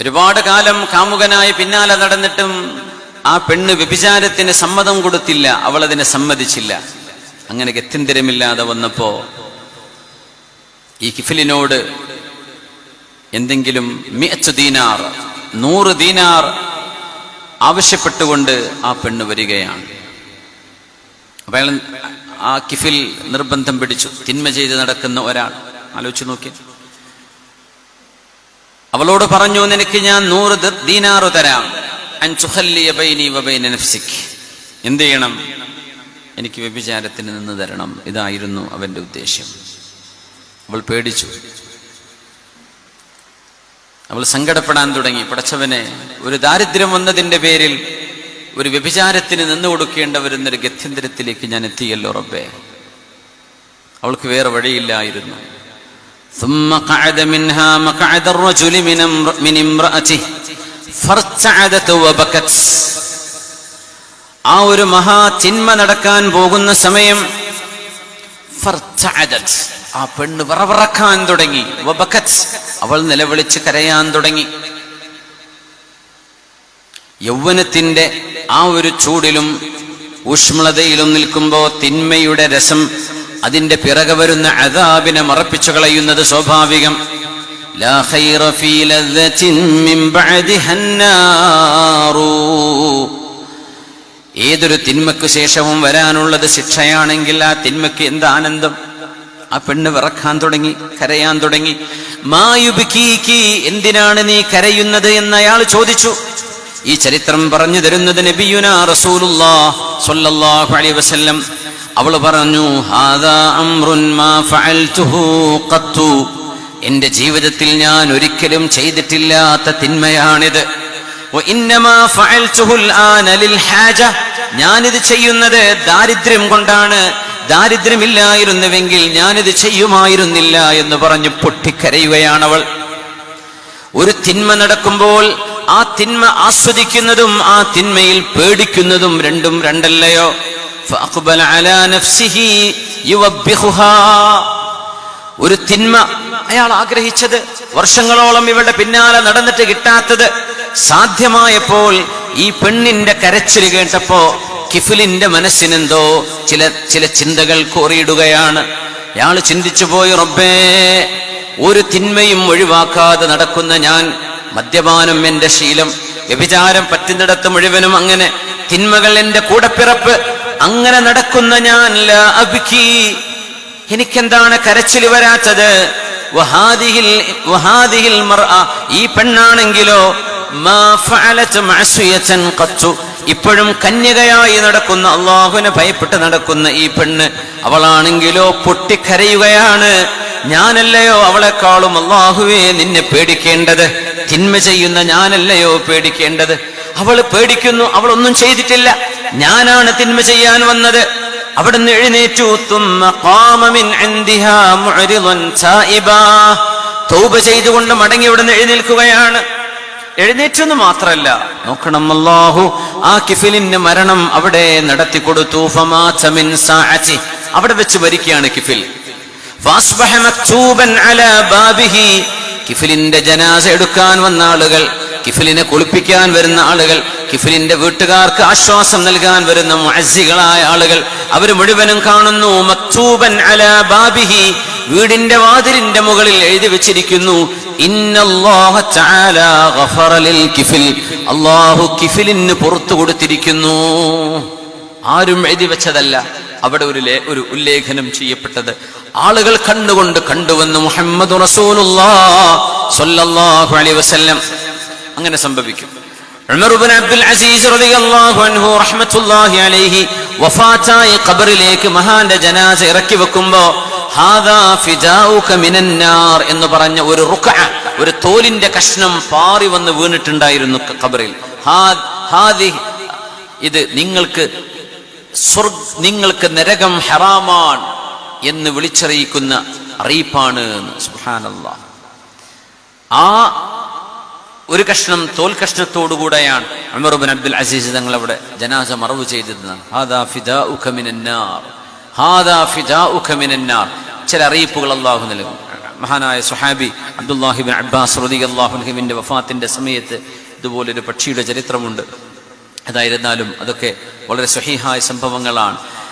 ഒരുപാട് കാലം കാമുകനായി പിന്നാലെ നടന്നിട്ടും ആ പെണ്ണ് വ്യഭിചാരത്തിന് സമ്മതം കൊടുത്തില്ല അവൾ അതിനെ സമ്മതിച്ചില്ല. അങ്ങനെ ഗത്യന്തരമില്ലാതെ വന്നപ്പോ ഈ കിഫിലിനോട് എന്തെങ്കിലും മിഅച്ചു ദീനാർ നൂറ് ദീനാർ ആവശ്യപ്പെട്ടുകൊണ്ട് ആ പെണ്ണ് വരികയാണ്. അപ്പൊ ആ കിഫിൽ നിർബന്ധം പിടിച്ചു. തിന്മ ചെയ്ത് നടക്കുന്ന ഒരാൾ. ആലോചിച്ച് നോക്കി അവളോട് പറഞ്ഞു നിനക്ക് ഞാൻ നൂറ് ദീനാറു തരാം. എന്ത് ചെയ്യണം? എനിക്ക് വ്യഭിചാരത്തിന് നിന്ന് തരണം. ഇതായിരുന്നു അവന്റെ ഉദ്ദേശ്യം അവൾ പേടിച്ചു. അവൾ സങ്കടപ്പെടാൻ തുടങ്ങി. പടച്ചവനെ ഒരു ദാരിദ്ര്യം വന്നതിന്റെ പേരിൽ ഒരു വ്യഭിചാരത്തിന് നിന്ന് കൊടുക്കേണ്ട വരുന്നൊരു ഗത്യന്തരത്തിലേക്ക് ഞാൻ എത്തിയല്ലോ റബ്ബേ. അവൾക്ക് വേറെ വഴിയില്ലായിരുന്നു. ثم قعد منها مقعد الرجل من امر- من امرأته فارتعدت وبكت ആ ഒരു മഹാ തിന്മ നടക്കാൻ പോകുന്ന സമയം ഫർത്തഅദത്. ആ പെണ്ണ് വിറവിറക്കാൻ തുടങ്ങി വബക്കത്ത്. അവൾ നിലവിളിച്ച് കരയാൻ തുടങ്ങി യൗവനത്തിന്റെ ആ ഒരു ചൂടിലും ഊഷ്മളതയിലും നിൽക്കുമ്പോ തിന്മയുടെ രസം അതിന്റെ പിറകെ വരുന്ന അതാബിനെ മറപ്പിച്ചു കളയുന്നത് സ്വാഭാവികം. ഏതൊരു തിന്മക്ക് ശേഷവും വരാനുള്ളത് ശിക്ഷയാണെങ്കിൽ ആ തിന്മക്ക് എന്ത് ആനന്ദം? ആ പെണ്ണ് വിറക്കാൻ തുടങ്ങി കരയാൻ തുടങ്ങി. മായുബിക്കീക്കി എന്തിനാണ് നീ കരയുന്നത് എന്ന് അയാൾ ചോദിച്ചു. ഈ ചരിത്രം പറഞ്ഞു തരുന്നത് നബിയുന റസൂലുല്ലാ സ്വല്ലല്ലാഹു അലൈഹി വസല്ലം. അവൾ പറഞ്ഞു എന്റെ ജീവിതത്തിൽ ഞാൻ ഒരിക്കലും ചെയ്തിട്ടില്ലാത്ത തിന്മയാണിത്. ഞാനിത് ചെയ്യുന്നത് ദാരിദ്ര്യം കൊണ്ടാണ്. ദാരിദ്ര്യമില്ലായിരുന്നുവെങ്കിൽ ഞാനിത് ചെയ്യുമായിരുന്നില്ല എന്ന് പറഞ്ഞ് പൊട്ടിക്കരയുകയാണവൾ. ഒരു തിന്മ നടക്കുമ്പോൾ ആ തിന്മ ആസ്വദിക്കുന്നതും ആ തിന്മയിൽ പേടിക്കുന്നതും രണ്ടും രണ്ടല്ലയോ? فأقبل على نفسه يوبخها. ഒരു തിന്മ അയാൾ ആഗ്രഹിച്ചത് വർഷങ്ങളോളം ഇവളുടെ പിന്നാലെ നടന്നിട്ട് കിട്ടാത്തത് സാധ്യമായപ്പോൾ ഈ പെണ്ണിന്റെ കരച്ചിൽ കേട്ടപ്പോ കിഫിലിന്റെ മനസ്സിനെന്തോ ചില ചില ചിന്തകൾ കോറിയിടുകയാണ് അയാൾ ചിന്തിച്ചു പോയി റബ്ബേ ഒരു തിന്മയും ഒഴിവാക്കാതെ നടക്കുന്ന ഞാൻ മദ്യപാനം എന്റെ ശീലം വ്യഭിചാരം പറ്റുന്നിടത്ത് മുഴുവനും അങ്ങനെ തിന്മകൾ എന്റെ കൂടപ്പിറപ്പ് അങ്ങനെ നടക്കുന്ന ഞാൻ എനിക്കെന്താണ് കരച്ചിൽ വരാത്തത്? ഈ പെണ്ണാണെങ്കിലോ? ഇപ്പോഴും കന്യകയായി നടക്കുന്ന അള്ളാഹുവിനെ ഭയപ്പെട്ട് നടക്കുന്ന ഈ പെണ്ണ് അവളാണെങ്കിലോ പൊട്ടിക്കരയുകയാണ്. ഞാനല്ലയോ അവളെക്കാളും അള്ളാഹുവേ നിന്നെ പേടിക്കേണ്ടത്? തിന്മ ചെയ്യുന്ന ഞാനല്ലയോ പേടിക്കേണ്ടത്? അവൾ പേടിക്കുന്നു അവളൊന്നും ചെയ്തിട്ടില്ല. ഞാനാണ് തിന്മ ചെയ്യാൻ വന്നത്. അവിടുന്ന് എഴുന്നേറ്റു. തൗബ ചെയ്തുകൊണ്ട് മടങ്ങി അവിടുന്ന് എഴുന്നേൽക്കുകയാണ്. എഴുന്നേറ്റെന്ന് മാത്രല്ല. നോക്കണം അല്ലാഹു ആ കിഫിലിന് മരണം അവിടെ നടത്തി കൊടുത്തു അവിടെ വെച്ച് മരിക്കുകയാണ് കിഫിൽ. കിഫിലിന്റെ ജനാസ എടുക്കാൻ വന്ന ആളുകൾ. കിഫിലിനെ കുളിപ്പിക്കാൻ വരുന്ന ആളുകൾ കിഫിലിന്റെ വീട്ടുകാർക്ക് ആശ്വാസം നൽകാൻ വരുന്ന മുഅസ്സികളായ ആളുകൾ അവർ മുഴുവനും കാണുന്നു മക്തൂബൻ അല ബാബിഹി വീടിന്റെ വാതിലിന്റെ മുകളിൽ എഴുതി വെച്ചിരിക്കുന്നു അള്ളാഹു കിഫിലിന് പുറത്തു കൊടുത്തിരിക്കുന്നു. ആരും എഴുതി വെച്ചതല്ല അവിടെ ഒരു ഒരു ഉല്ലേഖനം ചെയ്യപ്പെട്ടത്. ആളുകൾ കണ്ടുകൊണ്ട് കണ്ടുവന്ന് മുഹമ്മദ് സല്ലല്ലാഹു അലൈഹി വസല്ലം അങ്ങനെ സംഭവിക്കും. അബ്ദുൽ അസീസ് റളിയല്ലാഹു അൻഹു റഹ്മത്തുള്ളാഹി അലൈഹി ഖബറിലേക്ക് മഹാന്റെ ജനാസ ഇറക്കി വെക്കുമ്പോ ഹാദാ എന്ന് പറഞ്ഞ ഒരു റുക്അ ഒരു തോലിന്റെ കഷ്ണം പാറി വന്ന് വീണിട്ടുണ്ടായിരുന്നു ഖബറിൽ. ഹാദി ഇത് നിങ്ങൾക്ക് നിങ്ങൾക്ക് നരകം ഹറാമാണ് എന്ന് വിളിച്ചറിയിക്കുന്ന അറിയിപ്പാണ് ആ ഒരു കഷ്ണം തോൽ കഷ്ണത്തോടുകൂടെയാണ് അമറുബിൻ അബ്ദുൽ അസീസ് തങ്ങൾ അവിടെ ജനാസ മറവ് ചെയ്തിരുന്നത് ചില അറിയിപ്പുകൾ അള്ളാഹു നൽകും. മഹാനായ സുഹാബി അബ്ദുല്ലാഹിബിൻ അബ്ബാസ് റതി അള്ളാഹുൽഹിമിന്റെ വഫാത്തിന്റെ സമയത്ത് ഇതുപോലൊരു പക്ഷിയുടെ ചരിത്രമുണ്ട്. അതായിരുന്നാലും അതൊക്കെ വളരെ സ്വഹീഹായ സംഭവങ്ങളാണ്.